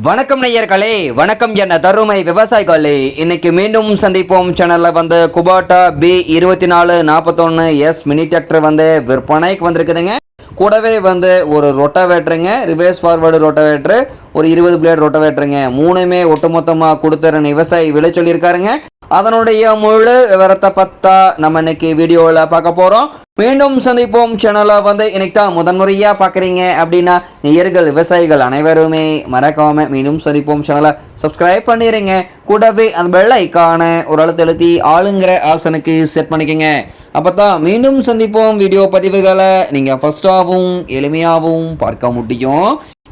வணக்கம் நேயர்களே வணக்கம் என்ன தருமை விவசாயிகளே. இன்னைக்கு மீண்டும் சந்திப்போம். சேனலில் வந்து குபாட்டா பி இருபத்தி நாலு நாற்பத்தொன்று எஸ் மினி டிராக்டர் வந்து விற்பனைக்கு வந்திருக்குதுங்க. கூடவே வந்து ஒரு ரொட்டவேட்டருங்க ரிவர்ஸ் ஃபார்வர்டு ரொட்டவேட்டரு ஒரு இருபது பிளேட் ரொட்டவேட்டருங்க மூணுமே ஒட்டுமொத்தமாக கொடுத்துறேன் விவசாயி விலை சொல்லியிருக்காருங்க. அதனுடைய முழு விவரத்தை பத்தா நம்ம இன்னைக்கு வீடியோவில் பார்க்க போகிறோம் மீண்டும் சந்திப்போம். சேனலை வந்து இன்னைக்கு தான் முதன்முறையாக பார்க்குறீங்க அப்படின்னா நேயர்கள் விவசாயிகள் அனைவருமே மறக்காம மீண்டும் சந்திப்போம். சேனலை சப்ஸ்கிரைப் பண்ணிடுங்க கூடவே அந்த பெல் ஐக்கான ஒரு அளவு அழுத்தி ஆளுங்கிற ஆப்ஷனுக்கு செட் பண்ணிக்கோங்க. அப்போ தான் மீண்டும் சந்திப்போம். வீடியோ பதிவுகளை நீங்கள் ஃபஸ்ட்டாகவும் எளிமையாகவும் பார்க்க முடியும்.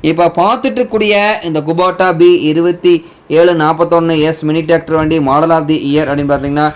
இப்போ பார்த்துட்டு இருக்கக்கூடிய இந்த குபாட்டா பி இருபத்தி ஏழு நாற்பத்தொன்று எஸ் மினி டிராக்டர் வண்டி மாடல் ஆஃப் தி இயர் அப்படின்னு பார்த்தீங்கன்னா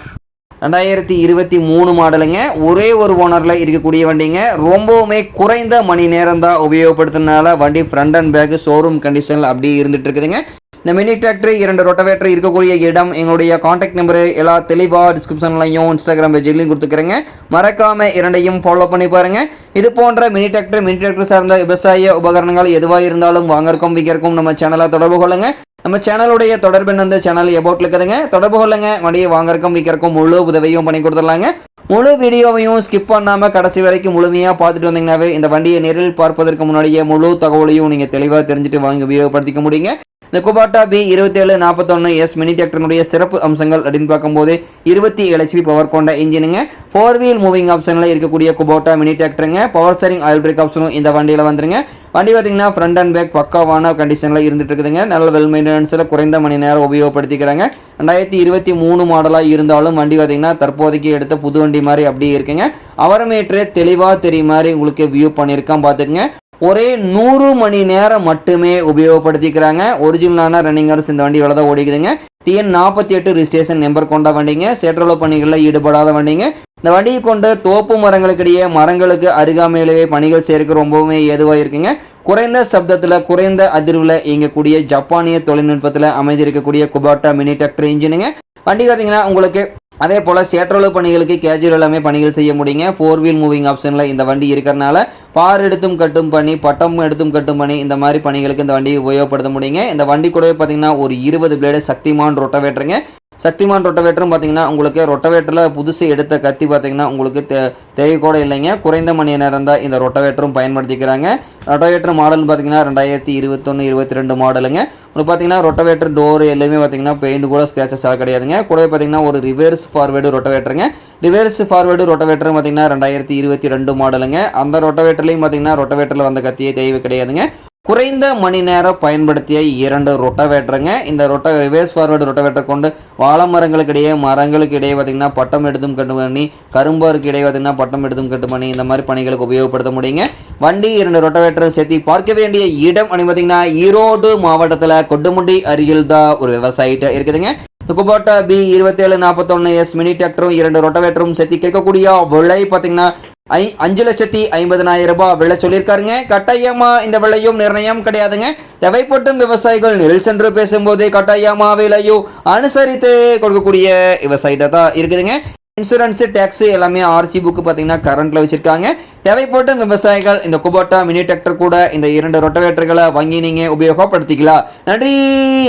ரெண்டாயிரத்தி இருபத்தி மூணு மாடலுங்க. ஒரே ஒரு ஓனரில் இருக்கக்கூடிய வண்டிங்க. ரொம்பவுமே குறைந்த மணி நேரம் தான் உபயோகப்படுத்தினால வண்டி ஃப்ரண்ட் அண்ட் பேக் ஷோரூம் கண்டிஷனில் அப்படியே இருந்துட்டு இருக்குதுங்க இந்த மினி டிராக்டர் இரண்டு ரொட்டவேட்டர் இருக்கக்கூடிய இடம். எங்களுடைய காண்டாக்ட் நம்பரு எல்லா தெளிவாக டிஸ்கிரிப்ஷன்லையும் இன்ஸ்டாகிராம் பேஜ்லையும் கொடுத்துக்கிறேங்க. மறக்காம இரண்டையும் ஃபாலோ பண்ணி பாருங்க. இது போன்ற மினி டிராக்டர் மினி டிராக்டர் சார்ந்த விவசாய உபகரணங்கள் எதுவாக இருந்தாலும் வாங்கறக்கும் விற்கிறக்கும் நம்ம சேனலை தொடர்பு கொள்ளுங்க. நம்ம சேனலுடைய தொடர்பு வந்து சேனல் எபோட்ல இருக்குதுங்க. தொடர்பு கொள்ளுங்க. வண்டியை வாங்கறக்கும் விற்கிறக்கும் முழு உதவியும் பண்ணி கொடுத்துடலாங்க. முழு வீடியோவையும் ஸ்கிப் பண்ணாமல் கடைசி வரைக்கும் முழுமையாக பார்த்துட்டு வந்தீங்கன்னாவே இந்த வண்டியை நேரில் பார்ப்பதற்கு முன்னாடியே முழு தகவலையும் நீங்கள் தெளிவாக தெரிஞ்சுட்டு வாங்கி உபயோகப்படுத்திக்க முடியுங்க. இந்த குபாட்டா பி இருபத்தி ஏழு நாற்பத்தொன்று எஸ் மினி டிராக்டருடைய சிறப்பு அம்சங்கள் அப்படின்னு பார்க்கும்போது இருபத்தி ஏழு ஹெச்பி பவர் கொண்ட இன்ஜினுங்க ஃபோர் வீல் மூவிங் ஆப்ஷனில் இருக்கக்கூடிய குபோட்டா மினி டிராக்டருங்க. பவர் ஸ்டரிங் ஆயில் பிரேக் ஆப்ஷனும் இந்த வண்டியில் வந்துருங்க. வண்டி பார்த்தீங்கன்னா ஃப்ரண்ட் அண்ட் பேக் பக்காவான கண்டிஷனில் இருந்துட்டு இருக்குதுங்க நல்ல வெல் மெயின்டெனன்ஸில் குறைந்த மணி நேரம் உபயோகப்படுத்திக்கிறாங்க. ரெண்டாயிரத்தி இருபத்தி மூணு மாடலாக இருந்தாலும் வண்டி பார்த்தீங்கன்னா தற்போதைக்கு எடுத்த புது வண்டி மாதிரி அப்படியே இருக்குங்க. அவரமேற்றே தெளிவாக தெரியும் மாதிரி உங்களுக்கு வியூ பண்ணியிருக்கான் பார்த்துக்குங்க ஒரே நூறு மணி நேரம் மட்டுமே உபயோகப்படுத்திக்கிறாங்க. ஒரிஜினலான ரன்னிங்கர்ஸ் இந்த வண்டி இவ்வளோ தான் ஓடிக்குதுங்க. டிஎன் நாற்பத்தி எட்டு ரிஜிஸ்ட்ரேஷன் நம்பர் கொண்ட வண்டிங்க. சேற்றளவு பணிகளில் ஈடுபடாத வண்டிங்க. இந்த வண்டியை கொண்டு தோப்பு மரங்களுக்கிடையே மரங்களுக்கு அருகாமையிலேயே பணிகள் சேர்க்க ரொம்பவுமே ஏதுவாக இருக்குங்க. குறைந்த சப்தத்தில் குறைந்த அதிர்வில் இயங்கக்கூடிய ஜப்பானிய தொழில்நுட்பத்தில் அமைந்திருக்கக்கூடிய குபாட்டா மினி டிராக்டர் இன்ஜினுங்க வண்டி பார்த்தீங்கன்னா உங்களுக்கு அதே போல் சேற்றளவு பணிகளுக்கு கேஜுவல் எல்லாமே பணிகள் செய்ய முடியுங்க. ஃபோர் வீல் மூவிங் ஆப்ஷனில் இந்த வண்டி இருக்கிறனால பார் எடுத்தும் கட்டும் பண்ணி பட்டம் எடுத்தும் கட்டும் பண்ணி இந்த மாதிரி பணிகளுக்கு இந்த வண்டியை உபயோகப்படுத்த முடியுங்க. இந்த வண்டி கூடவே பார்த்தீங்கன்னா ஒரு இருபது பிளேடு சக்திமான் ரொட்டவேட்டருங்க சக்திமான் ரொட்டவேட்டரும் பார்த்தீங்கன்னா உங்களுக்கு ரொட்டவேட்டரில் புதுசு எடுத்த கத்தி பார்த்தீங்கன்னா உங்களுக்கு தே தேவை கூட இல்லைங்க. குறைந்த மணி நேரம் தான் இந்த ரொட்டவேட்டரும் பயன்படுத்திக்கிறாங்க. ரொட்டவேட்டர் மாடல்னு பார்த்தீங்கன்னா ரெண்டாயிரத்தி இருபத்தொன்று இருபத்தி ரெண்டு மாடலுங்க. உங்களுக்கு பார்த்தீங்கன்னா ரொட்டவேட்டர் டோர் எல்லாமே பார்த்தீங்கன்னா பெயிண்ட் கூட ஸ்க்ராச்சஸ் ஆக கிடையாதுங்க. கூடவே பார்த்தீங்கன்னா ஒரு ரிவர்ஸ் ஃபார்வேர்டு ரொட்டவேட்டருங்க. ரிவர்ஸ் ஃபார்வேர்டு ரொட்டவேட்டர் பார்த்தீங்கன்னா ரெண்டாயிரத்தி இருபத்தி ரெண்டு மாடலுங்க. அந்த ரொட்டவேட்டர்லையும் பார்த்தீங்கன்னா ரொட்டவேட்டரில் வந்த கத்தியே தேவை கிடையாதுங்க. குறைந்த மணி நேரம் பயன்படுத்திய இரண்டு ரொட்டவேட்டருங்க. இந்த ரொட்ட ரிவர்ஸ் ஃபார்வர்டு ரொட்டவேட்டர் கொண்டு வாழை மரங்களுக்கு இடையே மரங்களுக்கு இடையே பார்த்திங்கன்னா பட்டம் எடுத்தும் கட்டு பண்ணி கரும்பாருக்கு இடையே பார்த்திங்கன்னா பட்டம் எடுத்தும் கட்டு பண்ணி இந்த மாதிரி பணிகளுக்கு உபயோகப்படுத்த முடியுங்க. வண்டி இரண்டு ரொட்டவேட்டரும் சேர்த்து பார்க்க வேண்டிய இடம் அப்படின்னு பார்த்தீங்கன்னா ஈரோடு மாவட்டத்தில் கொட்டுமுண்டி அருகில் தான் ஒரு விவசாயிட்ட இருக்குதுங்க. துக்குபாட்டா பி இருபத்தேழு நாற்பத்தொன்று எஸ் மினி டிராக்டரும் இரண்டு ரொட்டவேட்டரும் சேர்த்து கேட்கக்கூடிய விலை பார்த்தீங்கன்னா ஐ அஞ்சு லட்சத்தி ஐம்பதனாயிரம் ரூபாய் விலை சொல்லியிருக்காருங்க. கட்டாயமா இந்த விலையும் நிர்ணயம் கிடையாதுங்க. தேவைப்பட்டும் விவசாயிகள் நெல் சென்று பேசும்போது கட்டாயமா விலையும் அனுசரித்து கொடுக்கக்கூடிய விவசாயிட்ட தான் இருக்குதுங்க. இன்சூரன்ஸ் டேக்ஸ் எல்லாமே ஆர்சி புக்கு பார்த்தீங்கன்னா கரண்ட்ல வச்சிருக்காங்க. தேவைப்பட்டும் விவசாயிகள் இந்த குபோட்டா மினி டிராக்டர் கூட இந்த இரண்டு ரொட்டவேட்டர்களை வாங்கி நீங்க உபயோகப்படுத்திக்கலாம். நன்றி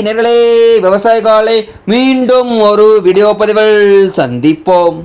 நேர்களே. விவசாயிகளே மீண்டும் ஒரு வீடியோ பதிவில் சந்திப்போம்.